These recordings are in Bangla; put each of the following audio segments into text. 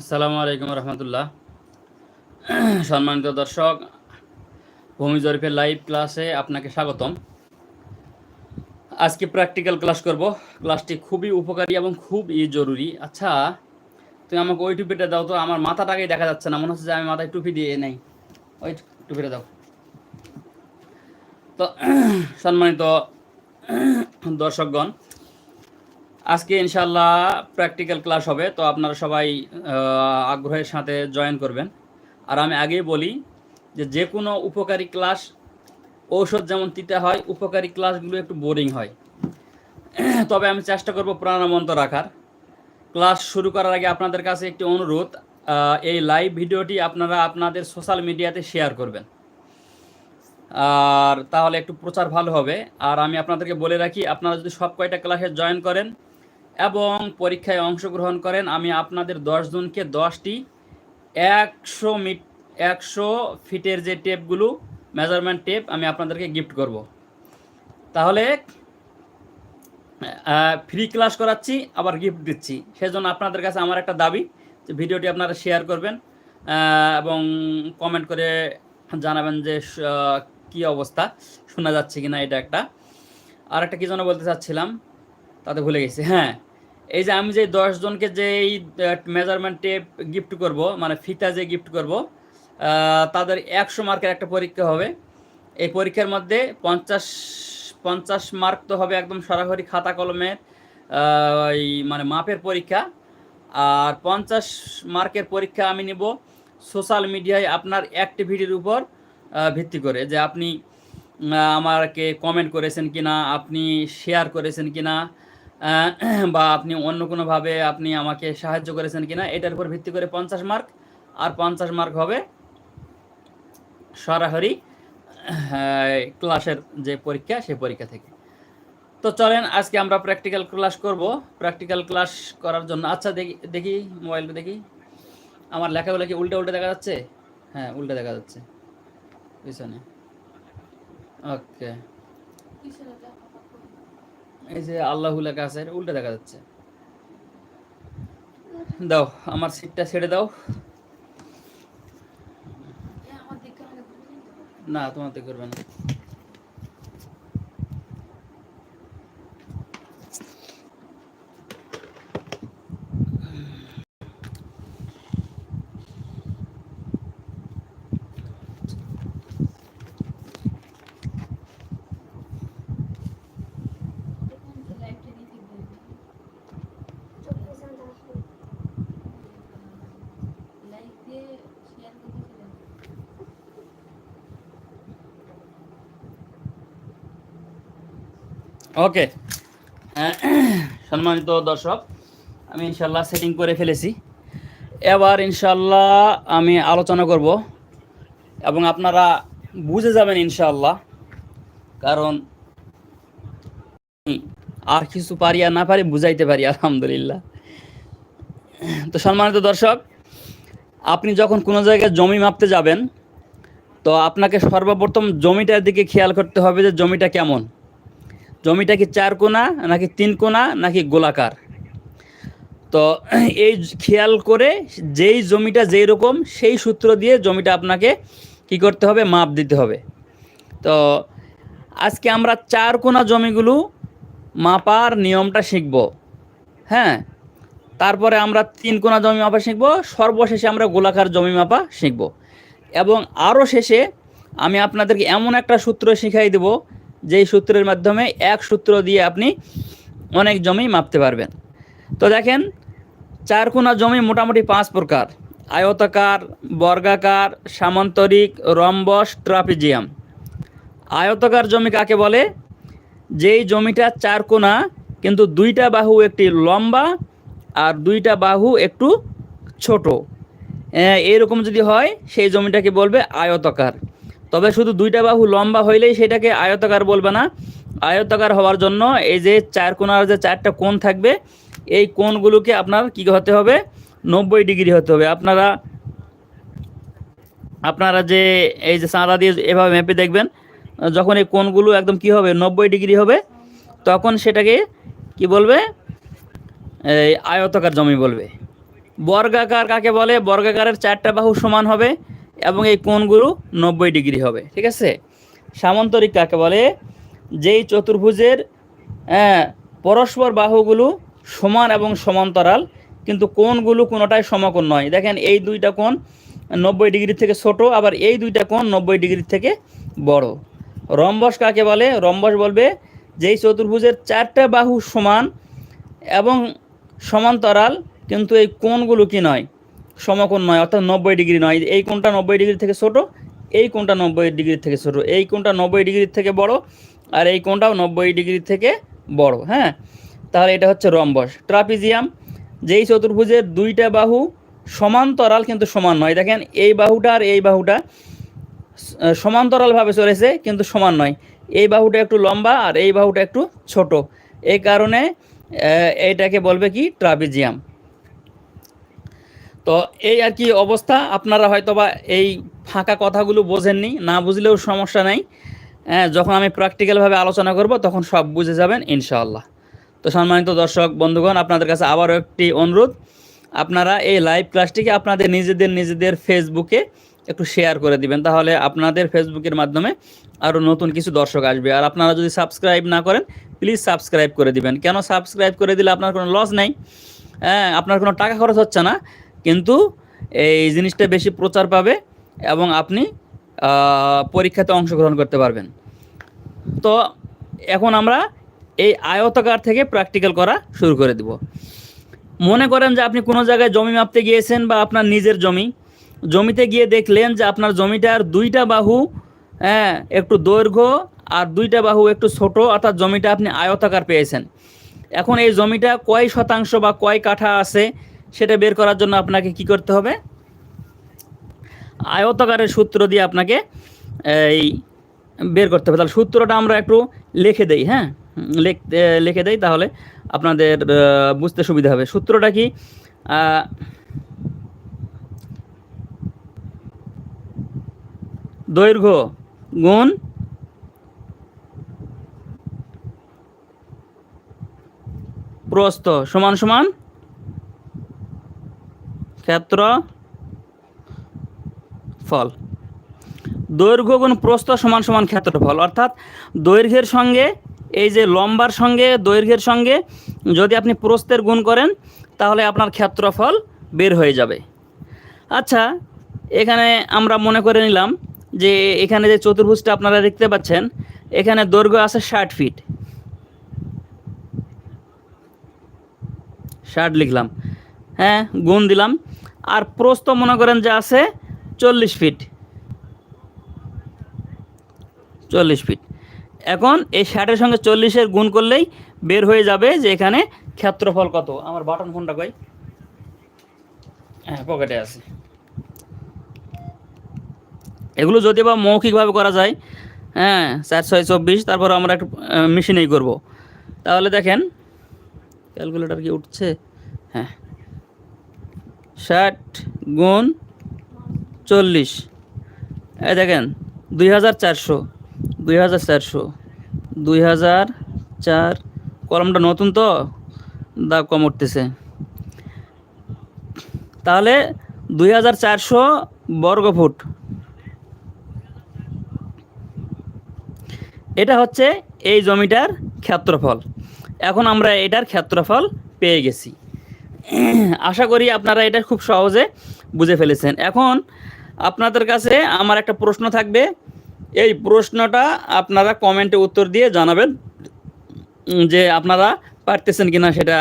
আসসালামু আলাইকুম রহমতুল্লাহ। সম্মানিত দর্শক, ভূমি জরিপের লাইভ ক্লাসে আপনাকে স্বাগতম। আজকে প্র্যাকটিক্যাল ক্লাস করব। ক্লাসটি খুবই উপকারী এবং খুবই জরুরি। আচ্ছা তুমি আমাকে ওই টুপিটা দাও তো, আমার মাথাটাকেই দেখা যাচ্ছে না, মনে হচ্ছে যে আমি মাথায় টুপি দিয়ে নেই। ওই টুপিটা দাও। তো, সম্মানিত দর্শকগণ আজকে ইনশাল্লাহ প্র্যাকটিক্যাল ক্লাস হবে, তো আপনারা সবাই আগ্রহের সাথে জয়েন করবেন। আর আমি আগেই বলি যে যে কোনো উপকারী ক্লাস ঔষধ যেমন তিতে হয়, উপকারী ক্লাসগুলো একটু বোরিং হয়। তবে আমি চেষ্টা করব প্রাণবন্ত রাখার। ক্লাস শুরু করার আগে আপনাদের কাছে একটি অনুরোধ এই লাইভ ভিডিওটি আপনারা আপনাদের সোশ্যাল মিডিয়াতে শেয়ার করবেন। আর তাহলে একটু প্রচার ভালো হবে। আর আমি আপনাদেরকে বলে রাখি, আপনারা যদি সব কয়টা ক্লাসে জয়েন করেন এবং পরীক্ষায় অংশগ্রহণ করেন। আমি আপনাদের দশজনকে দশটি, একশো মিট, একশো ফিটের যে টেপগুলো মেজারমেন্ট টেপ আমি আপনাদেরকে গিফট করব। তাহলে ফ্রি ক্লাস করাচ্ছি, আবার গিফট দিচ্ছি। সেজন্য আপনাদের কাছে আমার একটা দাবি, যে ভিডিওটি আপনারা শেয়ার করবেন এবং কমেন্ট করে জানাবেন যে কি অবস্থা, শোনা যাচ্ছে কি না এটা একটা। আর একটা কী যেন বলতে চাচ্ছিলাম, তাতে ভুলে গেছি। হ্যাঁ এই যে আমি যে দশ জনকে যে এই মেজারমেন্ট টেপ গিফট করব মানে ফিতা যে গিফট করব তাদের একশো মার্কের একটা পরীক্ষা হবে। এই পরীক্ষার মধ্যে পঞ্চাশ পঞ্চাশ মার্ক তো হবে একদম সরাসরি খাতা কলমের ওই মানে মাপের পরীক্ষা। আর পঞ্চাশ মার্কের পরীক্ষা আমি নিব সোশ্যাল মিডিয়ায় আপনার অ্যাক্টিভিটির উপর ভিত্তি করে যে আপনি আমাকে কমেন্ট করেছেন কিনা আপনি শেয়ার করেছেন কিনা আহ, বা আপনি অন্য কোনোভাবে আপনি আমাকে সাহায্য করেছেন কিনা, এটার উপর ভিত্তি করে পঞ্চাশ মার্ক, আর পঞ্চাশ মার্ক হবে সরাসরি ক্লাসের যে পরীক্ষা, সেই পরীক্ষা থেকে। তো চলেন, আজকে আমরা প্র্যাকটিক্যাল ক্লাস করব। প্র্যাকটিক্যাল ক্লাস করার জন্য আচ্ছা দেখি দেখি মোবাইলটা দেখি। আমার লেখাগুলো কি উল্টে উল্টে দেখা যাচ্ছে? হ্যাঁ উল্টে দেখা যাচ্ছে। পিছনে। ওকে এই যে আল্লাহ লেখা আছে উল্টে দেখা যাচ্ছে। দাও, আমার সিটটা ছেড়ে দাও। না, তোমার করবে না। ওকে সম্মানিত দর্শক, আমি ইনশাল্লাহ সেটিং করে ফেলেছি। এবার ইনশাল্লাহ আমি আলোচনা করব এবং আপনারা বুঝে যাবেন ইনশাল্লাহ কারণ আর কিছু পারি আর না পারি বুঝাইতে পারি, আলহামদুলিল্লাহ। তো সম্মানিত দর্শক, আপনি যখন কোনো জায়গায় জমি মাপতে যাবেন, তো আপনাকে সর্বপ্রথম জমিটার দিকে খেয়াল করতে হবে যে জমিটা কেমন। জমিটা কি চার কোনা, নাকি তিন কোনা, নাকি গোলাকার? তো এই খেয়াল করে যেই জমিটা যেই রকম সেই সূত্র দিয়ে জমিটা আপনাকে কি করতে হবে, মাপ দিতে হবে। তো আজকে আমরা চার কোনা জমিগুলো মাপার নিয়মটা শিখব। হ্যাঁ? তারপরে আমরা তিন কোনা জমি মাপা শিখব, সর্বশেষে আমরা গোলাকার জমি মাপা শিখব। এবং আরও শেষে আমি আপনাদেরকে এমন একটা সূত্র শিখাই দেব যেই সূত্রের মাধ্যমে এক সূত্র দিয়ে আপনি অনেক জমি মাপতে পারবেন। তো দেখেন, চার কোনা জমি মোটামুটি পাঁচ প্রকার। আয়তাকার, বর্গাকার, সামান্তরিক, রম্বস, ট্রাপিজিয়াম। আয়তাকার জমি কাকে বলে? যেই জমিটা চার কোনা, কিন্তু দুইটা বাহু একটি লম্বা আর দুইটা বাহু একটু ছোট। এরকম যদি হয়, সেই জমিটাকে বলবে আয়তাকার। তবে শুধু দুইটা বাহু লম্বা হইলেই সেটাকে আয়তাকার বলবে না। আয়তাকার হওয়ার জন্য এই যে চার কোনার যে চারটা কোণ থাকবে, এই কোণগুলোকে আপনার কী হতে হবে? নব্বই ডিগ্রি হতে হবে। আপনারা আপনারা যে এই যে চাঁদা দিয়ে এভাবে মেপে দেখবেন, যখন এই কোণগুলো একদম কি হবে? নব্বই ডিগ্রি হবে, তখন সেটাকে কি বলবে? এই আয়তাকার জমি বলবে। বর্গাকার কাকে বলে? বর্গাকারের চারটা বাহু সমান হবে। এবং এই কোণগুলো নব্বই ডিগ্রি হবে ঠিক আছে? সামান্তরিক কাকে বলে? যেই চতুর্ভুজের হ্যাঁ, পরস্পর বাহুগুলো সমান এবং সমান্তরাল কিন্তু কোণগুলো কোনোটাই সমকোণ নয়। দেখেন এই দুইটা কোণ নব্বই ডিগ্রি থেকে ছোট আবার এই দুইটা কোণ নব্বই ডিগ্রি থেকে বড়। রম্বস কাকে বলে? রম্বস বলবে যেই চতুর্ভুজের চারটা বাহু সমান এবং সমান্তরাল কিন্তু এই কোণগুলো কি নয়? সমকোণ নয় অর্থাৎ নব্বই ডিগ্রি নয়। এই কোণটা নব্বই ডিগ্রি থেকে ছোট এই কোণটা নব্বই ডিগ্রি থেকে ছোট এই কোণটা নব্বই ডিগ্রি থেকে বড় আর এই কোণটাও নব্বই ডিগ্রি থেকে বড় হ্যাঁ? তাহলে এটা হচ্ছে রম্বস। ট্রাপিজিয়াম যেই চতুর্ভুজের দুইটা বাহু সমান্তরাল কিন্তু সমান নয়। দেখেন এই বাহুটা আর এই বাহুটা সমান্তরালভাবে চলেছে কিন্তু সমান নয়। এই বাহুটা একটু লম্বা আর এই বাহুটা একটু ছোট। এই কারণে আহ, এইটাকে বলবে কি? ট্রাপিজিয়াম। তো এই আর কি অবস্থা? আপনারা হয়তো বা এই ফাঁকা কথাগুলো বোঝেননি, না বুঝলেও সমস্যা নাই। হ্যাঁ যখন আমি প্র্যাকটিক্যালভাবে আলোচনা করব, তখন সব বুঝে যাবেন, ইনশাআল্লাহ। তো সম্মানিত দর্শক, বন্ধুগণ, আপনাদের কাছে আবারও একটি অনুরোধ। আপনারা এই লাইভ ক্লাসটিকে আপনাদের নিজেদের নিজেদের ফেসবুকে একটু শেয়ার করে দিবেন। তাহলে আপনাদের ফেসবুকের মাধ্যমে আরও নতুন কিছু দর্শক আসবে। আর আপনারা যদি সাবস্ক্রাইব না করেন প্লিজ সাবস্ক্রাইব করে দিবেন। কেন সাবস্ক্রাইব করে দিলে আপনার কোনো লস নেই? হ্যাঁ আপনার কোনো টাকা খরচ হচ্ছে না। কিন্তু এই জিনিসটা বেশি প্রচার পাবে এবং আপনি পরীক্ষাতে অংশগ্রহণ করতে পারবেন। তো এখন আমরা এই আয়তাকার থেকে প্র্যাকটিক্যাল করা শুরু করে দিব। মনে করেন যে আপনি কোনো জায়গায় জমি মাপতে গিয়েছেন বা আপনার নিজের জমি, জমিতে গিয়ে দেখলেন যে আপনার জমিটার দুইটা বাহু হ্যাঁ একটু দৈর্ঘ্য আর দুইটা বাহু একটু ছোট, অর্থাৎ জমিটা আপনি আয়তাকার পেয়েছেন। এখন এই জমিটা কয় শতাংশ বা কয় কাঠা আছে সেটা বের করার জন্য আপনাকে কি করতে হবে? আয়তকারের সূত্র দিয়ে আপনাকে, এই, বের করতে হবে। তাহলে সূত্রটা আমরা একটু লিখে দেই হ্যাঁ? লিখতে লিখে দেই, তাহলে আপনাদের বুঝতে সুবিধা হবে। সূত্রটা কি? দৈর্ঘ্য গুণ প্রস্থ সমান সমান ক্ষেত্র ফল। দৈর্ঘ্য গুণ প্রস্থ সমান সমান ক্ষেত্রফল। অর্থাৎ দৈর্ঘ্যের সঙ্গে, এই যে লম্বার সঙ্গে, দৈর্ঘ্যের সঙ্গে যদি আপনি প্রস্থের গুণ করেন, তাহলে আপনার ক্ষেত্রফল বের হয়ে যাবে। আচ্ছা এখানে আমরা মনে করে নিলাম যে এখানে যে চতুর্ভুজটা আপনারা দেখতে পাচ্ছেন, এখানে দৈর্ঘ্য আছে ষাট ফিট। ষাট লিখলাম। হ্যাঁ গুণ দিলাম। আর প্রস্ত মনে করেন যে আছে চল্লিশ ফিট। চল্লিশ ফিট। এখন এই ষাটের সঙ্গে চল্লিশের গুণ করলেই বের হয়ে যাবে যে এখানে ক্ষেত্রফল কত। আমার বাটন ফোনটা কই? হ্যাঁ পকেটে আছে। এগুলো যদি বা মৌখিকভাবে করা যায় হ্যাঁ চার, ছয়, চব্বিশ, তারপর আমরা একটু মেশিনেই করব। তাহলে দেখেন ক্যালকুলেটর কি উঠছে? হ্যাঁ। ষাট গুণ চল্লিশ। এই দেখেন, দুই হাজার চারশো, দুই হাজার চারশো, দুই হাজার চার। কলমটা নতুন তো, দাগ কম উঠতেছে। তাহলে দুই হাজার চারশো বর্গ ফুট এটা হচ্ছে এই জমিটার ক্ষেত্রফল। এখন আমরা এটার ক্ষেত্রফল পেয়ে গেছি। আশা করি আপনারা এটা খুব সহজে বুঝে ফেলেছেন। এখন আপনাদের কাছে আমার একটা প্রশ্ন থাকবে। এই প্রশ্নটা আপনারা কমেন্টে উত্তর দিয়ে জানাবেন যে আপনারা পারতেছেন কিনা সেটা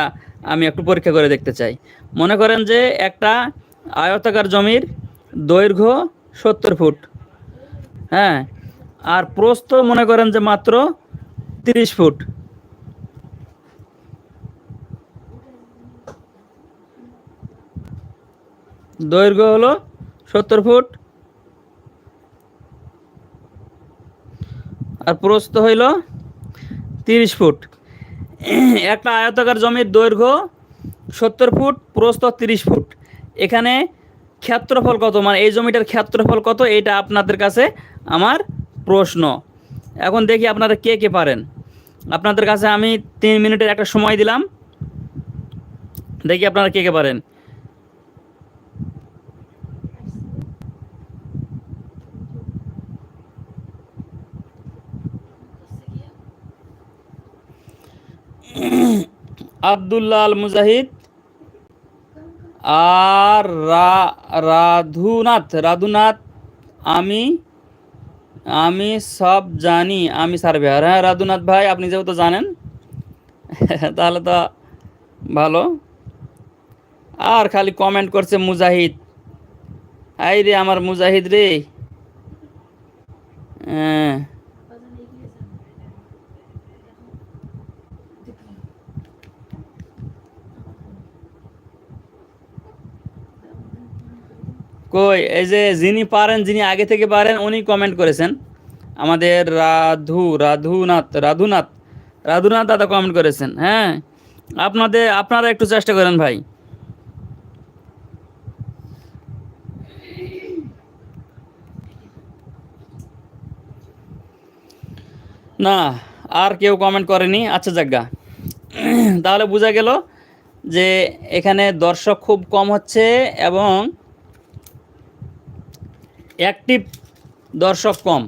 আমি একটু পরীক্ষা করে দেখতে চাই। মনে করেন যে একটা আয়তাকার জমির দৈর্ঘ্য সত্তর ফুট হ্যাঁ আর প্রস্থ মনে করেন যে মাত্র তিরিশ ফুট। দৈর্ঘ্য হলো সত্তর ফুট। আর প্রস্থ হইল তিরিশ ফুট। একটা আয়তাকার জমির দৈর্ঘ্য সত্তর ফুট, প্রস্থ তিরিশ ফুট। এখানে ক্ষেত্রফল কত? মানে এই জমিটার ক্ষেত্রফল কত? এটা আপনাদের কাছে আমার প্রশ্ন। এখন দেখি আপনারা কে কে পারেন। আপনাদের কাছে আমি তিন মিনিটের একটা সময় দিলাম। দেখি আপনারা কে কে পারেন। আবদুল্লাহ আল মুজাহিদ আর রাধুনাথ রাধুনাথ, আমি আমি সব জানি, আমি সার্ভেয়ার হ্যাঁ রাধুনাথ ভাই, আপনি যেহেতু জানেন, তাহলে তো ভালো। আর খালি কমেন্ট করছে মুজাহিদ। আই রে আমার মুজাহিদ রে। হ্যাঁ। কই, এই যে যিনি পারেন, যিনি আগে থেকে পারেন, উনি কমেন্ট করেছেন। আমাদের রাধু, রাধুনাথ রাধুনাথ রাধুনাথ দাদা কমেন্ট করেছেন হ্যাঁ? আপনাদের, আপনারা একটু চেষ্টা করেন ভাই। না, আর কেউ কমেন্ট করেনি। আচ্ছা জায়গা তাহলে বোঝা গেল যে এখানে দর্শক খুব কম হচ্ছে এবং অ্যাক্টিভ দর্শক কম।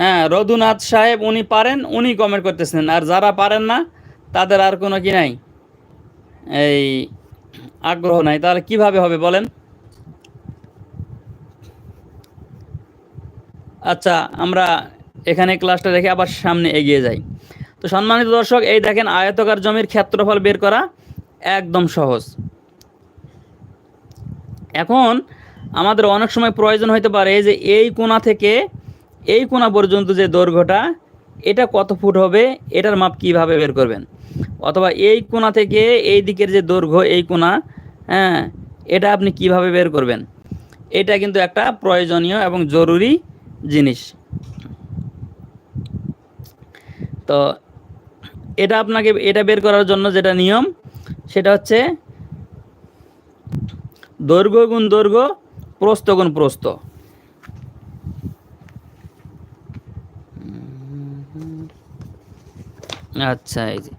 হ্যাঁ রঘুনাথ সাহেব উনি পারেন, উনি কমেন্ট করতেছেন। আর যারা পারেন না, তাদের আর কোনো কি নাই? এই আগ্রহ নাই। তাহলে কীভাবে হবে বলেন? আচ্ছা আমরা এখানে ক্লাসটা রেখে আবার সামনে এগিয়ে যাই। তো সম্মানিত দর্শক, এই দেখেন আয়তকার জমির ক্ষেত্রফল বের করা একদম সহজ। এখন আমাদের অনেক সময় প্রয়োজন হতে পারে যে এই কোণা থেকে এই কোণা পর্যন্ত যে দৈর্ঘ্যটা, এটা কত ফুট হবে, এটার মাপ কীভাবে বের করবেন? অথবা এই কোণা থেকে এই দিকের যে দৈর্ঘ্য, এই কোণা হ্যাঁ এটা আপনি কীভাবে বের করবেন? এটা কিন্তু একটা প্রয়োজনীয় এবং জরুরি জিনিস। তো এটা আপনাকে, এটা বের করার জন্য যেটা নিয়ম, সেটা হচ্ছে দৈর্ঘ্য গুণ দৈর্ঘ্য প্রস্থ গুণ প্রস্থ। আচ্ছা এই যে।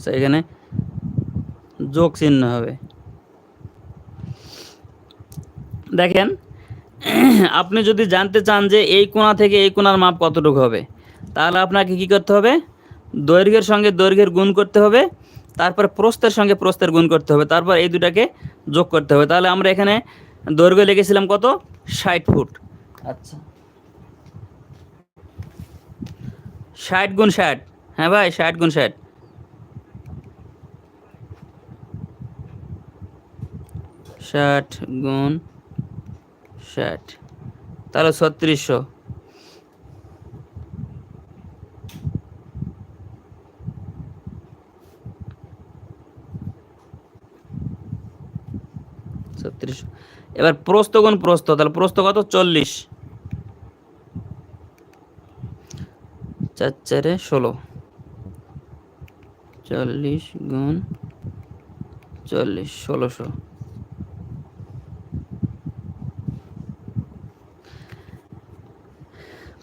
আচ্ছা এখানে যোগ চিহ্ন হবে। দেখেন আপনি যদি জানতে চান যে এই কোণা থেকে এই কোণার মাপ কতটুকু হবে তাহলে আপনাকে কি করতে হবে? দৈর্ঘ্যের সঙ্গে দৈর্ঘ্যের গুণ করতে হবে তারপর প্রস্থের সঙ্গে প্রস্থের গুণ করতে হবে তারপর এই দুটাকে যোগ করতে হবে। তাহলে আমরা এখানে দৈর্ঘ্য লিখেছিলাম কত? ষাট ফুট। আচ্ছা। ষাট গুণ ষাট। হ্যাঁ ভাই ষাট গুণ ষাট। ষাট গুণ ষাট। তাহলে ছত্রিশশো। এবার প্রস্থ গুণ প্রস্থ, তাহলে প্রস্থ কত? চল্লিশ। চার চারে ষোলো। চল্লিশ গুণ চল্লিশ, ষোলোশো।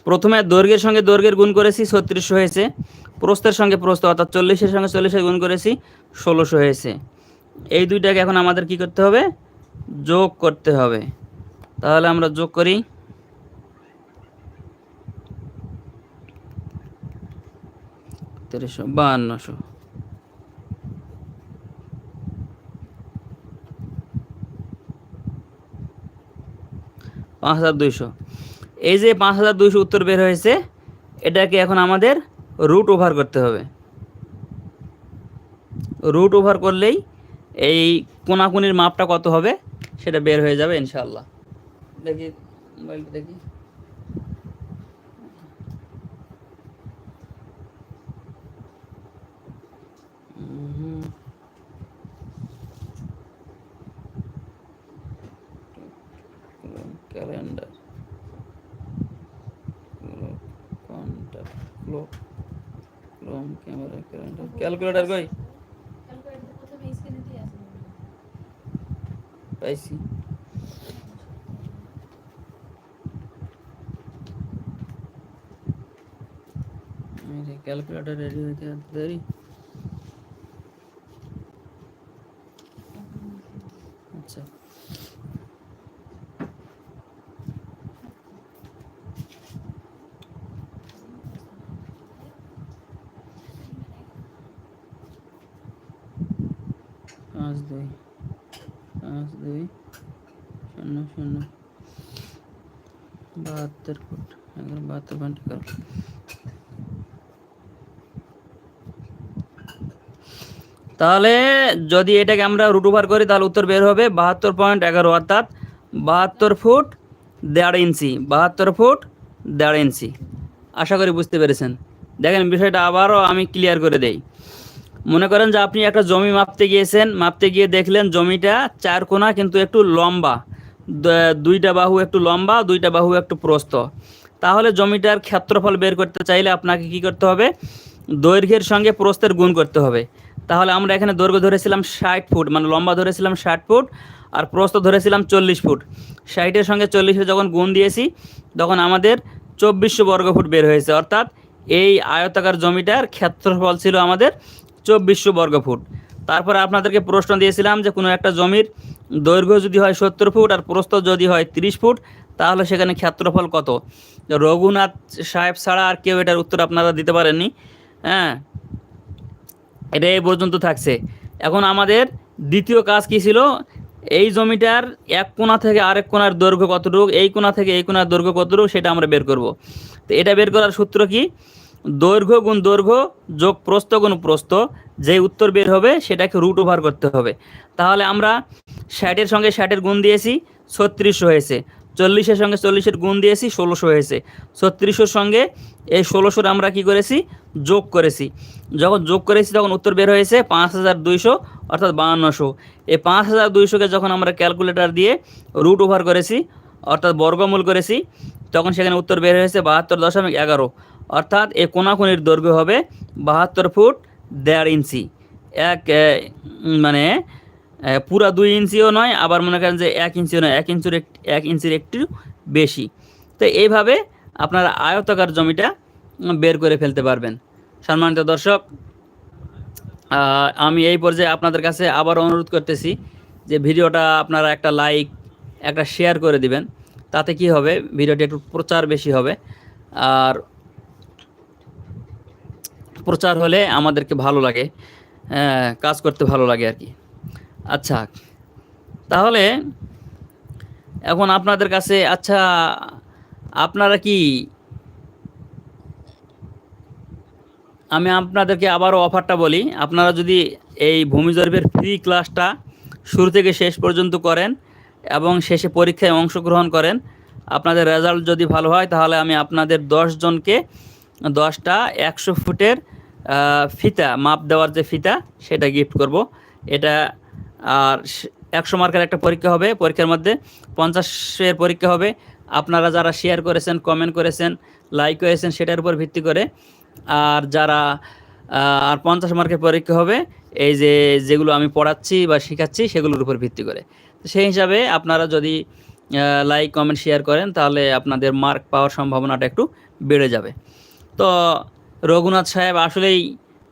প্রথমে দৈর্ঘ্যের সঙ্গে দৈর্ঘ্যের গুণ করেছি ছত্রিশশো হয়েছে। প্রস্থের সঙ্গে প্রস্থ, অর্থাৎ চল্লিশের সঙ্গে চল্লিশের গুণ করেছি ষোলোশো হয়েছে। এই দুইটাকে এখন আমাদের কি করতে হবে? যোগ করতে হবে। তাহলে আমরা যোগ করি। তেরোশো বাহান্নশো। পাঁচ হাজার দুইশো। এই যে পাঁচ হাজার দুইশো উত্তর বের হয়েছে এটাকে এখন আমাদের রুট ওভার করতে হবে। রুট ওভার করলেই এই কোনাকুনির মাপটা কত হবে সেটা বের হয়ে যাবে ইনশাল্লাহ দেখি মোবাইলটা দেখি। উম, calendar contact flow Chrome camera calendar calculator কই পাইছি ক্যালকুলেটর রেডি হইতে এত দেরি তাহলে যদি এটাকে আমরা রুট ওভার করি, তাহলে উত্তর বের হবে বাহাত্তর পয়েন্ট এগারো, অর্থাৎ বাহাত্তর ফুট দেড় ইঞ্চি, বাহাত্তর ফুট দেড় ইঞ্চি। আশা করি বুঝতে পেরেছেন। দেখেন, বিষয়টা আবারও আমি ক্লিয়ার করে দেই। মনে করেন যে আপনি একটা জমি মাপতে গিয়েছেন, মাপতে গিয়ে দেখলেন জমিটা চার কোনা কিন্তু একটু লম্বা। দুইটা বাহু একটু লম্বা, দুইটা বাহু একটু প্রস্থ। তাহলে জমিটার ক্ষেত্রফল বের করতে চাইলে আপনাকে কি করতে হবে? দৈর্ঘ্যের সঙ্গে প্রস্তের গুণ করতে হবে। তাহলে আমরা এখানে দৈর্ঘ্য ধরেছিলাম ষাট ফুট মানে লম্বা ধরেছিলাম ষাট ফুট আর প্রস্থ ধরেছিলাম চল্লিশ ফুট। ষাটের সঙ্গে চল্লিশের যখন গুণ দিয়েছি, তখন আমাদের চব্বিশশো বর্গ ফুট বের হয়েছে। অর্থাৎ এই আয়তাকার জমিটার ক্ষেত্রফল ছিল আমাদের চব্বিশশো বর্গ ফুট। তারপরে আপনাদেরকে প্রশ্ন দিয়েছিলাম যে কোনো একটা জমির দৈর্ঘ্য যদি হয় সত্তর ফুট আর প্রস্থ যদি হয় তিরিশ ফুট, তাহলে সেখানে ক্ষেত্রফল কত? রঘুনাথ সাহেব ছাড়া আর কেউ এটার উত্তর আপনারা দিতে পারেননি। হ্যাঁ এটা এই পর্যন্ত থাকছে। এখন আমাদের দ্বিতীয় কাজ কি ছিল? এই জমিটার এক কোণা থেকে আরেক কোণার দৈর্ঘ্য কতটুকু, এই কোণা থেকে এই কোণার দৈর্ঘ্য কতটুকু, সেটা আমরা বের করব। তো এটা বের করার সূত্র কি? দৈর্ঘ্য গুণ দৈর্ঘ্য যোগ প্রস্থ গুণ প্রস্থ যে উত্তর বের হবে সেটাকে রুট ওভার করতে হবে। তাহলে আমরা ষাটের সঙ্গে ষাটের গুণ দিয়েছি, ছত্রিশ হয়েছে চল্লিশের সঙ্গে চল্লিশের গুণ দিয়েছি, ষোলোশো হয়েছে। ছত্রিশশোর সঙ্গে এই ষোলোশোর আমরা কি করেছি? যোগ করেছি। যখন যোগ করেছি, তখন উত্তর বের হয়েছে পাঁচ হাজার দুইশো, অর্থাৎ বাহান্নশো। এই পাঁচ হাজার দুইশোকে যখন আমরা ক্যালকুলেটর দিয়ে রুট ওভার করেছি, অর্থাৎ বর্গমূল করেছি, তখন সেখানে উত্তর বের হয়েছে বাহাত্তর দশমিক এগারো। অর্থাৎ এই কোনাকুনির দৈর্ঘ্য হবে বাহাত্তর ফুট দেড় ইঞ্চি। এক মানে পুরা দুই ইঞ্চিও নয়, আবার মনে করেন যে এক ইঞ্চিও নয়, এক ইঞ্চির এক- ইঞ্চির একটু বেশি। তো এইভাবে আপনারা আয়তাকার জমিটা বের করে ফেলতে পারবেন। সম্মানিত দর্শক আমি এই পর্যায়ে আপনাদের কাছে আবার অনুরোধ করতেছি যে ভিডিওটা আপনারা একটা লাইক, একটা শেয়ার করে দিবেন। তাতে কি হবে? ভিডিওটি একটু প্রচার বেশি হবে। আর প্রচার হলে আমাদেরকে ভালো লাগে কাজ করতে ভালো লাগে আর কি। আচ্ছা তাহলে এখন আপনাদের কাছে আচ্ছা আপনারা কি, আমি আপনাদেরকে আবারও অফারটা বলি, আপনারা যদি এই ভূমিজর্বের ফ্রি ক্লাসটা শুরু থেকে শেষ পর্যন্ত করেন এবং শেষে পরীক্ষায় অংশগ্রহণ করেন, আপনাদের রেজাল্ট যদি ভালো হয়, তাহলে আমি আপনাদের জনকে দশটা একশো ফুটের ফিতা, মাপ দেওয়ার যে ফিতা, সেটা গিফট করব। এটা আর একশো মার্কের একটা পরীক্ষা হবে, পরীক্ষার মধ্যে পঞ্চাশের পরীক্ষা হবে। আপনারা যারা শেয়ার করেছেন কমেন্ট করেছেন লাইক করেছেন, সেটার উপর ভিত্তি করে। আর যারা আর পঞ্চাশ মার্কের পরীক্ষা হবে, এই যে যেগুলো আমি পড়াচ্ছি বা শেখাচ্ছি, সেগুলোর উপর ভিত্তি করে। সেই হিসাবে আপনারা যদি লাইক কমেন্ট শেয়ার করেন, তাহলে আপনাদের মার্ক পাওয়ার সম্ভাবনাটা একটু বেড়ে যাবে। তো রঘুনাথ সাহেব আসলেই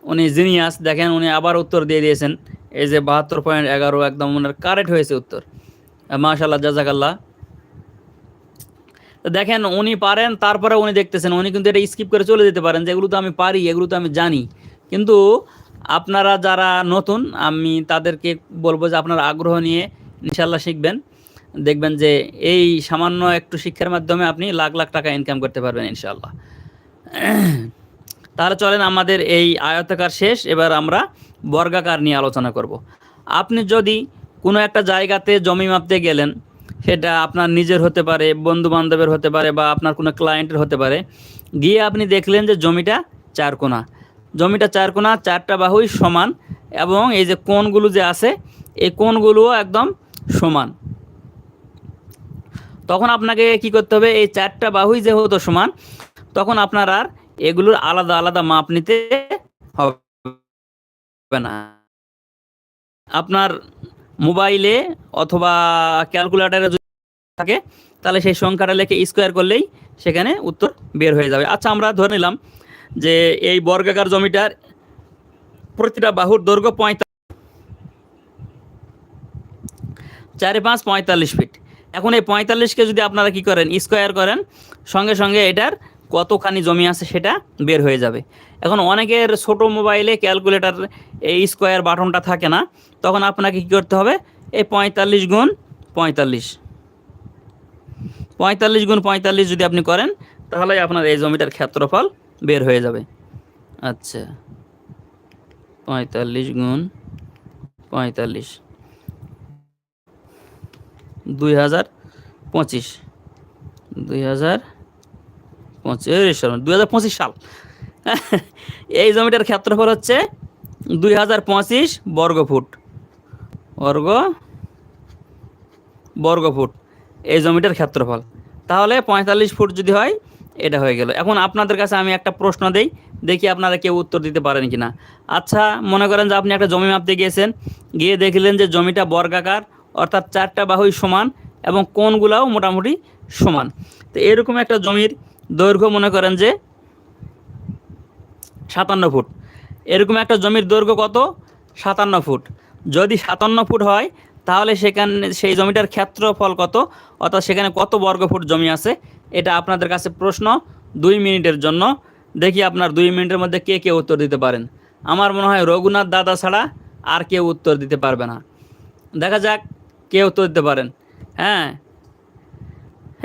উনি জিনিয়াস দেখেন উনি আবার উত্তর দিয়ে দিয়েছেন। এই যে বাহাত্তর পয়েন্ট এগারো একদম ওনার কারেক্ট হয়েছে উত্তর। মাশাল্লাহ জাজাকাল্লাহ। দেখেন, উনি পারেন তারপরে উনি দেখতেছেন, উনি কিন্তু এটা স্কিপ করে চলে যেতে পারেন যে এগুলো তো আমি পারি, এগুলো তো আমি জানি। কিন্তু আপনারা যারা নতুন, আমি তাদেরকে বলব যে আপনার আগ্রহ নিয়ে ইনশাল্লাহ শিখবেন। দেখবেন যে এই সামান্য একটু শিক্ষার মাধ্যমে আপনি লাখ লাখ টাকা ইনকাম করতে পারবেন ইনশাল্লাহ তাহলে চলেন, আমাদের এই আয়তাকার শেষ। এবার আমরা বর্গাকার নিয়ে আলোচনা করব। আপনি যদি কোনো একটা জায়গাতে জমি মাপতে গেলেন, সেটা আপনার নিজের হতে পারে বন্ধু বান্ধবের হতে পারে বা আপনার কোনো ক্লায়েন্টের হতে পারে, গিয়ে আপনি দেখলেন যে জমিটা চার কোনা জমিটা চার কোনা চারটা বাহুই সমান এবং এই যে কোণগুলো যে আছে, এই কোণগুলোও একদম সমান। তখন আপনাকে কি করতে হবে, এই চারটা বাহুই যেহেতু সমান, তখন আপনার আর এগুলোর আলাদা আলাদা মাপ নিতে হবে। না। আপনার মোবাইলে অথবা ক্যালকুলেটারে যদি থাকে, তাহলে সেই সংখ্যাটা লিখে স্কোয়ার করলেই সেখানে উত্তর বের হয়ে যাবে। আচ্ছা আমরা ধরে নিলাম যে এই বর্গাকার জমিটার প্রতিটা বাহুর দৈর্ঘ্য পঁয়তাল্লিশ চারে পাঁচ পঁয়তাল্লিশ ফিট। এখন এই পঁয়তাল্লিশকে যদি আপনারা কি করেন, স্কোয়ার করেন, সঙ্গে সঙ্গে এটার কতখানি জমি আছে সেটা বের হয়ে যাবে। এখন অনেকের ছোট মোবাইলে ক্যালকুলেটার এই স্কোয়ার বাটনটা থাকে না, তখন আপনাকে কী করতে হবে? এই পঁয়তাল্লিশ গুণ পঁয়তাল্লিশ। পঁয়তাল্লিশ গুণ পঁয়তাল্লিশ যদি আপনি করেন, তাহলে আপনার এই জমিটার ক্ষেত্রফল বের হয়ে যাবে। আচ্ছা। পঁয়তাল্লিশ গুণ পঁয়তাল্লিশ। দুই হাজার পঁচিশ। দুই হাজার দুই হাজার পঁচিশ সাল। এই জমিটার ক্ষেত্রফল হচ্ছে দুই হাজার পঁচিশ বর্গফুট। বর্গ, বর্গফুট। এই জমিটার ক্ষেত্রফল। তাহলে পঁয়তাল্লিশ ফুট যদি হয়, এটা হয়ে গেল। এখন আপনাদের কাছে আমি একটা প্রশ্ন দেই, দেখি আপনারা কেউ উত্তর দিতে পারেন কি না আচ্ছা মনে করেন যে আপনি একটা জমি মাপতে গিয়েছেন, গিয়ে দেখলেন যে জমিটা বর্গাকার, অর্থাৎ চারটা বাহুই সমান এবং কোনগুলাও মোটামুটি সমান। তো এরকম একটা জমির দৈর্ঘ্য মনে করেন যে সাতান্ন ফুট। এরকম একটা জমির দৈর্ঘ্য কত? সাতান্ন ফুট। যদি সাতান্ন ফুট হয়, তাহলে সেখানে সেই জমিটার ক্ষেত্রফল কত? অর্থাৎ সেখানে কত বর্গ ফুট জমি আছে? এটা আপনাদের কাছে প্রশ্ন দুই মিনিটের জন্য। দেখি আপনার দুই মিনিটের মধ্যে কে কে উত্তর দিতে পারেন। আমার মনে হয় রঘুনাথ দাদা ছাড়া আর কেউ উত্তর দিতে পারবে না। দেখা যাক কে উত্তর দিতে পারেন। হ্যাঁ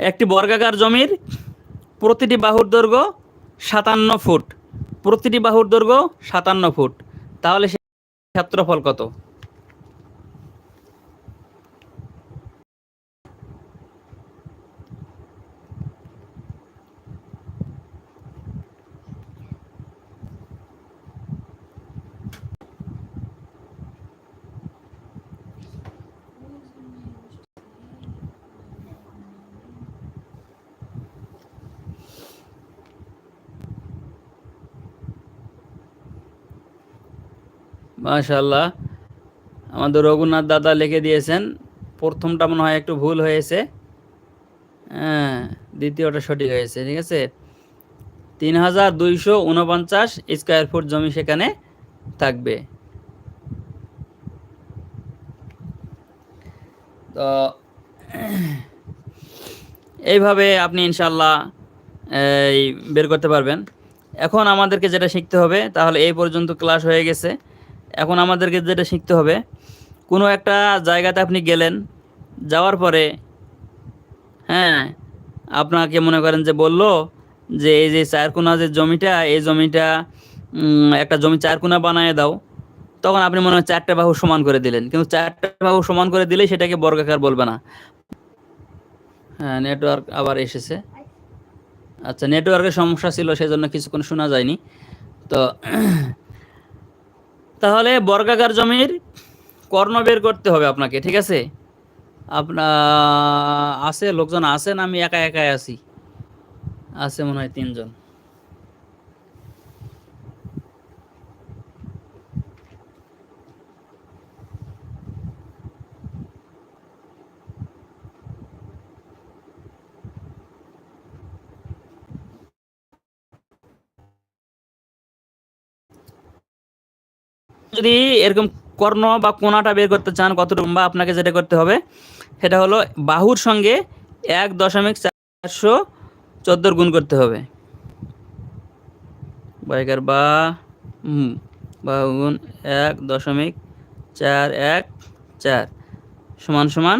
একটি বর্গাকার জমির প্রতিটি বাহুর দৈর্ঘ্য সাতান্ন ফুট। প্রতিটি বাহুর দৈর্ঘ্য সাতান্ন ফুট। তাহলে সে ক্ষেত্রফল কত? মাশাল্লাহ আমাদের রঘুনাথ দাদা লিখে দিয়েছেন, প্রথমটা মনে হয় একটু ভুল হয়েছে। হ্যাঁ দ্বিতীয়টা সঠিক হয়েছে, ঠিক আছে? তিন হাজার দুইশো উনপঞ্চাশ স্কোয়ার ফুট জমি সেখানে থাকবে। তো, এইভাবে আপনি ইনশাল্লাহ এই, বের করতে পারবেন। এখন আমাদেরকে যেটা শিখতে হবে, তাহলে এই পর্যন্ত ক্লাস হয়ে গেছে। এখন আমাদেরকে যেটা শিখতে হবে, কোনো একটা জায়গাতে আপনি গেলেন, যাওয়ার পরে হ্যাঁ আপনাকে মনে করেন যে বলল যে এই যে চারকোনা যে জমিটা, এই জমিটা একটা জমি চারকোনা বানিয়ে দাও। তখন আপনি মনে হয় চারটা বাহু সমান করে দিলেন। কিন্তু চারটা বাহু সমান করে দিলেই সেটাকে বর্গাকার বলবে না। হ্যাঁ নেটওয়ার্ক আবার এসেছে। আচ্ছা নেটওয়ার্কের সমস্যা ছিল, সেজন্য কিছুক্ষণ শোনা যায়নি। তো তাহলে বর্গাকার জমির কর্ণ বের করতে হবে আপনাকে, ঠিক আছে? আপনা, আছে, লোকজন আছেন আমি একা একাই আছি? আছে মনে হয় তিনজন। যদি এরকম কর্ণ বা কোনাটা বের করতে চান কতটুকু বা আপনাকে যেটা করতে হবে, সেটা হলো বাহুর সঙ্গে এক দশমিক চারশো চোদ্দোর গুণ করতে হবে। বাইকার বা, হুম, বাহু এক দশমিক চার এক চার সমান সমান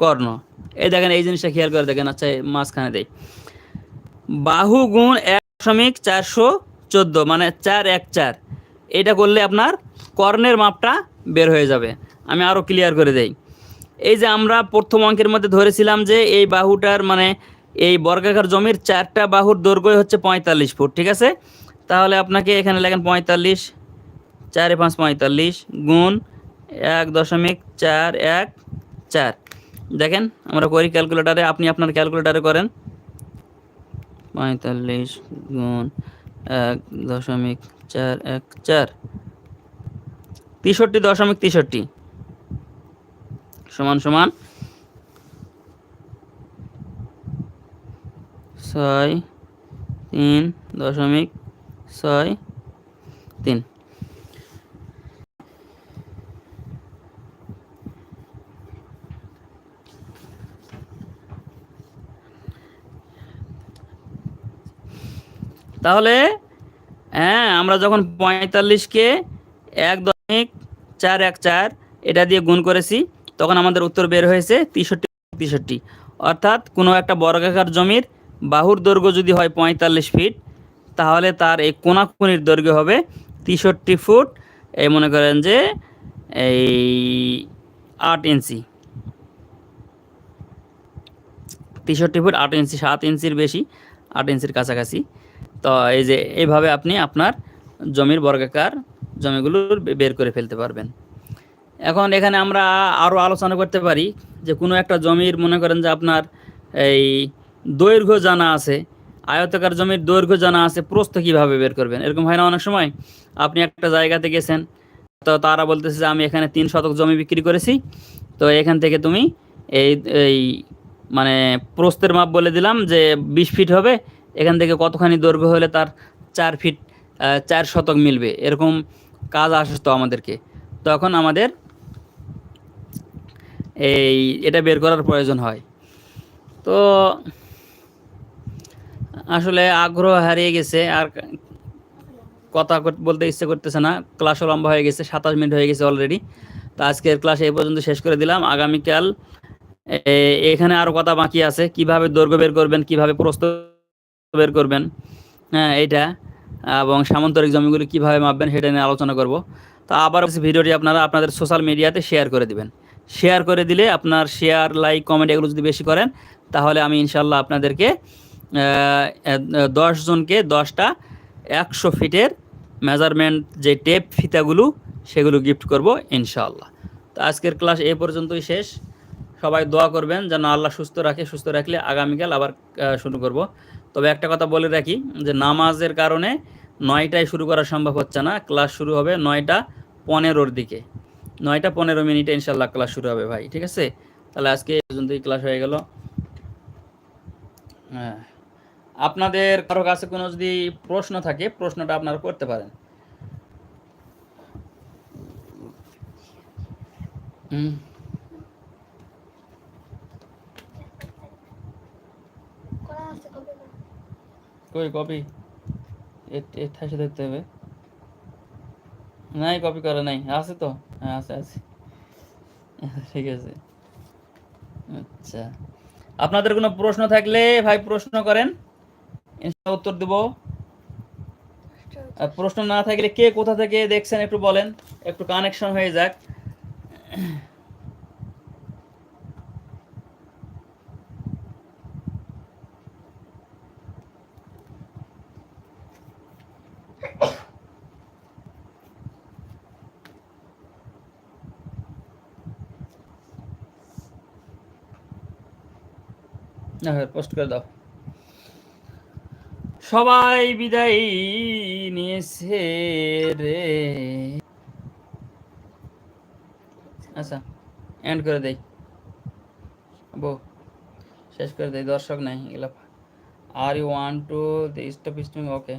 কর্ণ। এই দেখেন, এই জিনিসটা খেয়াল করে দেখেন আচ্ছা মাঝখানে দেয় বাহু গুণ এক দশমিক চারশো চোদ্দ মানে চার এক চার। এটা করলে আপনার কর্নের মাপটা বের হয়ে যাবে। আমি আরও ক্লিয়ার করে দেই। এই যে আমরা প্রথম অঙ্কের মধ্যে ধরেছিলাম যে এই বাহুটার মানে এই বর্গাকার জমির চারটা বাহুর দৈর্ঘ্য হচ্ছে পঁয়তাল্লিশ ফুট, ঠিক আছে? তাহলে আপনাকে এখানে লেখেন পঁয়তাল্লিশ, চারে পাঁচ পঁয়তাল্লিশ গুণ এক দশমিক চার এক চার। দেখেন, আমরা করি ক্যালকুলেটারে আপনি আপনার ক্যালকুলেটারে করেন। পঁয়তাল্লিশ গুণ এক দশমিক চার এক চার। তেষট্টি দশমিক তেষট্টি। সমান সমান। ছয়, তিন দশমিক ছয়, তিন। তাহলে হ্যাঁ আমরা যখন পঁয়তাল্লিশকে এক দশমিক চার এক চার এটা দিয়ে গুণ করেছি, তখন আমাদের উত্তর বের হয়েছে তেষট্টি তেষট্টি। অর্থাৎ কোনো একটা বর্গাকার জমির বাহুর দৈর্ঘ্য যদি হয় পঁয়তাল্লিশ ফিট, তাহলে তার এই কোনাকুনির দৈর্ঘ্য হবে তেষট্টি ফুট, এই মনে করেন যে এই আট ইঞ্চি। তেষট্টি ফুট আট ইঞ্চি, সাত ইঞ্চির বেশি, আট ইঞ্চির কাছাকাছি। তো এই যে এইভাবে আপনি আপনার জমির বর্গাকার জমিগুলো বের করে ফেলতে পারবেন। এখন এখানে আমরা আরও আলোচনা করতে পারি যে কোনো একটা জমির, মনে করেন যে আপনার এই দৈর্ঘ্য জানা আছে, আয়তকার জমির দৈর্ঘ্য জানা আছে, প্রস্থ কীভাবে বের করবেন? এরকম হয় না অনেক সময়? আপনি একটা জায়গাতে গেছেন, তো তারা বলতেছে যে আমি এখানে তিন শতক জমি বিক্রি করেছি, তো এখান থেকে তুমি এই এই মানে প্রস্থের মাপ বলে দিলাম যে বিশ ফিট হবে এখান থেকে কতখানি দৈর্ঘ্য হলে তার চার ফিট চার শতক মিলবে? এরকম কাজ আসতো আমাদেরকে। তখন আমাদের এই এটা বের করার প্রয়োজন হয়। তো আসলে আগ্রহ হারিয়ে গেছে, আর কথা বলতে ইচ্ছে করতেছে না। ক্লাসও লম্বা হয়ে গেছে, সাতাশ মিনিট হয়ে গেছে অলরেডি তো আজকের ক্লাস এই পর্যন্ত শেষ করে দিলাম। আগামীকাল এখানে আরও কথা বাকি আছে। কীভাবে দৈর্ঘ্য বের করবেন, কীভাবে প্রস্থ বের করবেন। হ্যাঁ এইটা। এবং সামান্তরিক জমিগুলি কীভাবে মাপবেন সেটা নিয়ে আলোচনা করব। তো আবার ভিডিওটি আপনারা আপনাদের সোশ্যাল মিডিয়াতে শেয়ার করে দিবেন। শেয়ার করে দিলে আপনার শেয়ার লাইক কমেন্ট এগুলো যদি বেশি করেন, তাহলে আমি ইনশাল্লাহ আপনাদেরকে জনকে দশটা একশো ফিটের মেজারমেন্ট যে টেপ ফিতাগুলো, সেগুলো গিফট করব ইনশাল্লাহ তো আজকের ক্লাস এ পর্যন্তই শেষ। সবাই দোয়া করবেন যেন আল্লাহ সুস্থ রাখে, সুস্থ রাখলে আগামীকাল আবার শুরু করব। তবে একটা কথা বলে রাখি যে নামাজের কারণে নয়টায় শুরু করা সম্ভব হচ্ছে না, ক্লাস শুরু হবে নয়টা পনেরোর দিকে। নয়টা পনেরো মিনিটে ইনশাল্লাহ ক্লাস শুরু হবে ভাই, ঠিক আছে? তাহলে আজকে পর্যন্তই, ক্লাস হয়ে গেল। হ্যাঁ। আপনাদের কারও কাছে কোনো যদি প্রশ্ন থাকে, প্রশ্নটা আপনারা করতে পারেন। হুম করা আছে কবে না কই কপি? ঠাসে দেখতে হবে। নাই, কপি করা নাই। আছে তো? হ্যাঁ আছে আছে। ঠিক আছে। আচ্ছা। আপনাদের কোনো প্রশ্ন থাকলে ভাই প্রশ্ন করেন। উত্তর দেব। প্রশ্ন না থাকলে কে কোথা থেকে দেখছেন একটু বলেন। একটু কানেকশন হয়ে যাক। পোস্ট করে দাও। সবাই বিদায় নিয়েছে রে। আচ্ছা এন্ড করে দেই। বো শেষ করে দেই, দর্শক নাই, এগুলো। Are you want to stop stopping okay